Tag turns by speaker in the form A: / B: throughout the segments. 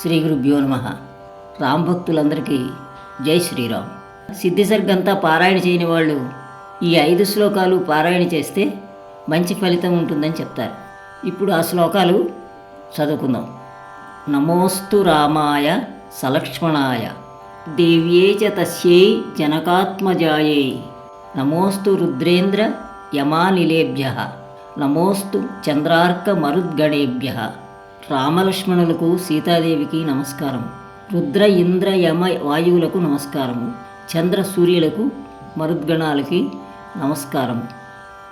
A: శ్రీ గురుభ్యో నమ. రామ్ భక్తులందరికీ జై శ్రీరామ్. సిద్ధిసర్గంతా పారాయణ చేయని వాళ్ళు ఈ ఐదు శ్లోకాలు పారాయణ చేస్తే మంచి ఫలితం ఉంటుందని చెప్తారు. ఇప్పుడు ఆ శ్లోకాలు చదువుకుందాం. నమోస్తు రామాయ సలక్ష్మణాయ. దేవ్యే చ తస్యై జనకాత్మజాయై. నమోస్తు రుద్రేంద్ర యమానిలేభ్య. నమోస్తు చంద్రార్క మరుద్గణేభ్య. రామలక్ష్మణులకు సీతాదేవికి నమస్కారం రుద్ర ఇంద్ర యమ వాయువులకు నమస్కారము. చంద్ర సూర్యులకు మరుద్గణాలకి నమస్కారం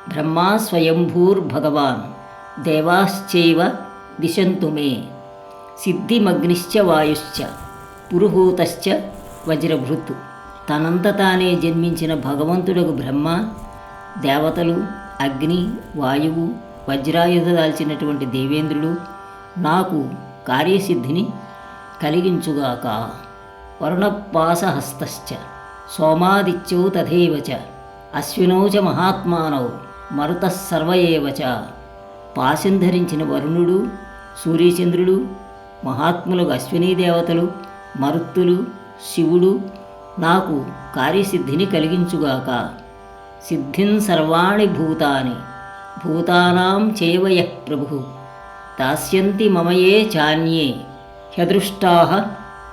A: బ్రహ్మా స్వయంభూర్భగవాన్ దేవాశ్చైవ దిశంతు మే. సిద్ధిమగ్నిశ్చ వాయుశ్చ. పురుహూతశ్చ వజ్రభృత్. తనంత తానే జన్మించిన భగవంతుడకు బ్రహ్మ దేవతలు అగ్ని వాయువు వజ్రాయుధ దాల్చినటువంటి దేవేంద్రుడు నాకు కార్యసిద్ధిని కలిగించుగాక వరుణపాసహస్తశ్చ సోమాదిత్యౌ తథైవ చ అశ్వినౌ చ మహాత్మానౌ మరుతః సర్వయేవ చ. పాశం ధరించిన వరుణుడు సూర్యచంద్రుడు మహాత్ములకు అశ్వినీ దేవతలు మరుత్తులు శివుడు నాకు కార్యసిద్ధిని కలిగించుగాక. సిద్ధిన్ సర్వాణి భూతాని భూతానాం చేవయ ప్రభు. దాస్యంతి మమయే చాన్యే హ్యదృష్టా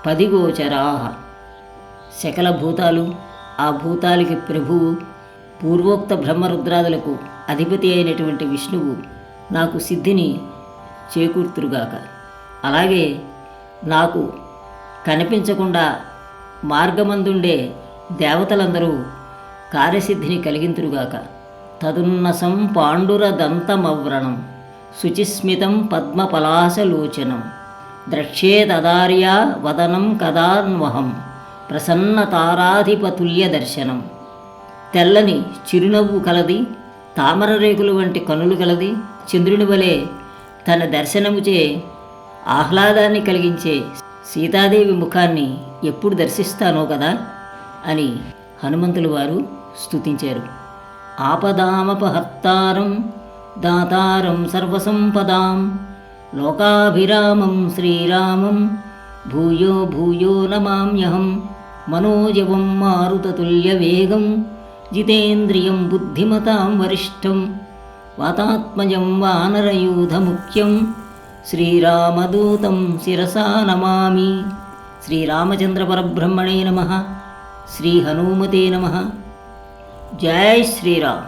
A: పదిగోచరా సకల భూతాలు ఆ భూతాలకి ప్రభువు పూర్వోక్త బ్రహ్మరుద్రాదులకు అధిపతి అయినటువంటి విష్ణువు నాకు సిద్ధిని చేకూర్తురుగాక. అలాగే నాకు కనిపించకుండా మార్గమందుండే దేవతలందరూ కార్యసిద్ధిని కలిగింతురుగాక. తదున్నసం పాండురదంతమవ్రణం శుచిస్మితం పద్మపలాశలోచనం. ద్రక్ష్యేదదార్యా వదనం కదాన్వహం. ప్రసన్నతారాధిపతుల్య దర్శనం తెల్లని చిరునవ్వు కలది తామర రేకులు వంటి కనులు కలది చంద్రుని వలె తన దర్శనముచే ఆహ్లాదాన్ని కలిగించే సీతాదేవి ముఖాన్ని ఎప్పుడు దర్శిస్తానో కదా అని హనుమంతులు వారు స్తుతించారు. ఆపదామపహర్తారం దాతారం సర్వసంపదాం లోకాభిరామం శ్రీరామం భూయో భూయో నమామ్యహం మనోజవం మారుతతుల్యవేగం జితేంద్రియం బుద్ధిమతాం వరిష్టం వాతాత్మజం వానరయూధముఖ్యం శ్రీరామదూతం శిరసా నమామి శ్రీరామచంద్ర పరబ్రహ్మణే నమ శ్రీహనుమతే నమ జై శ్రీరామ్